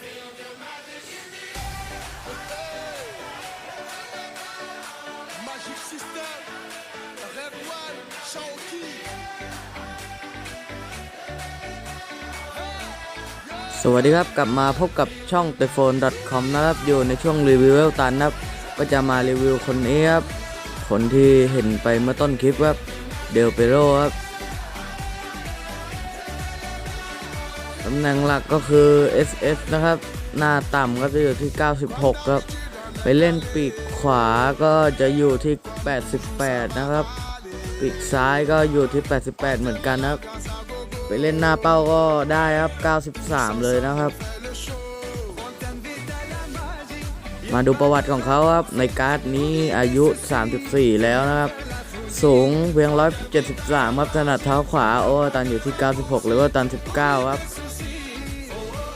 feel the magic in the air. สวัสดีครับ กลับมาพบกับช่อง t e p h o n e c o m นะครับ อยู่ในช่วงรีวิวเวลตันนะครับ ก็จะมารีวิวคนนี้ครับ คนที่เห็นไปเมื่อต้นคลิปครับ เดลเปโรครับ ตำแหน่งหลักก็คือ SS นะครับ หน้าต่ำก็จะอยู่ที่ 96 ครับ ไปเล่นปีกขวาก็จะอยู่ที่ 88 นะครับ ปีกซ้ายก็อยู่ที่ 88 เหมือนกันนะครับ ไปเล่นหน้าเป้าก็ได้ครับ 93 เลยนะครับ มาดูประวัติของเขาครับ ในการ์ดนี้อายุ 34 แล้วนะครับ สูงเพียง 173 ครับถนัดเท้าขวา โอ้ตันอยู่ที่ 96 หรือว่าตัน 19 ครับ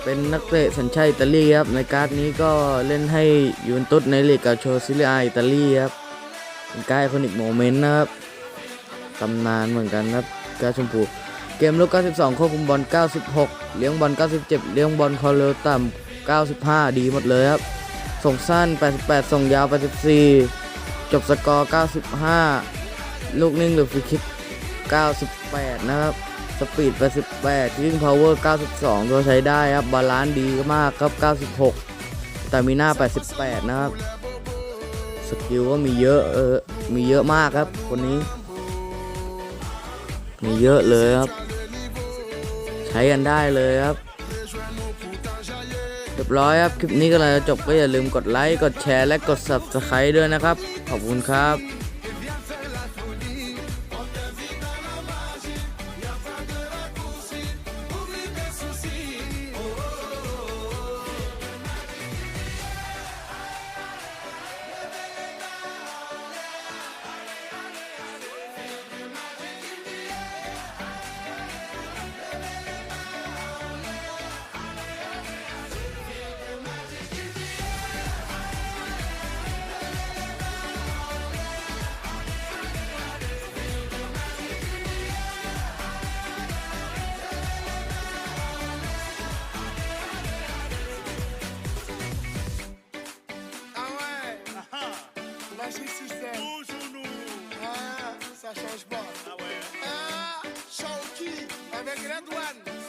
เป็นนักเตะสัญชาติอิตาลีครับ ในการ์ดนี้ก็เล่นให้ยูเวนตุสในลีกกาโชซิเลียอิตาลีครับเป็นการ์ดไอคอนิกโมเมนต์นะครับตำนานเหมือนกันครับการดชมพู เกมลุก92 ควบคุมบอล 96 เลี้ยงบอล 97 เลี้ยงบอลคอเร็วต่ำ 95 ดีหมดเลยครับ ส่งสั้น 88 ส่งยาว 84 จบสกอร์ 95 ลูกนิ่งหรือฟรีคิก 98 นะครับ สปีด 88ยิงพาวเวอร์ 92 ตัวใช้ได้ครับ บาลานซ์ดีมากครับ 96 แต่มีหน้า 88 นะครับ สกิลก็มีเยอะ เออ มีเยอะมากครับคนนี้ มีเยอะเลยครับ ใช้กันได้เลยครับเรียบร้อยครับ คลิปนี้ก็เลยจบก็อย่าลืมกดไลค์ กดแชร์ และกด subscribe ด้วยนะครับ ขอบคุณครับ Charles Boss. Ah, ouais. que Shawky, avec grande One.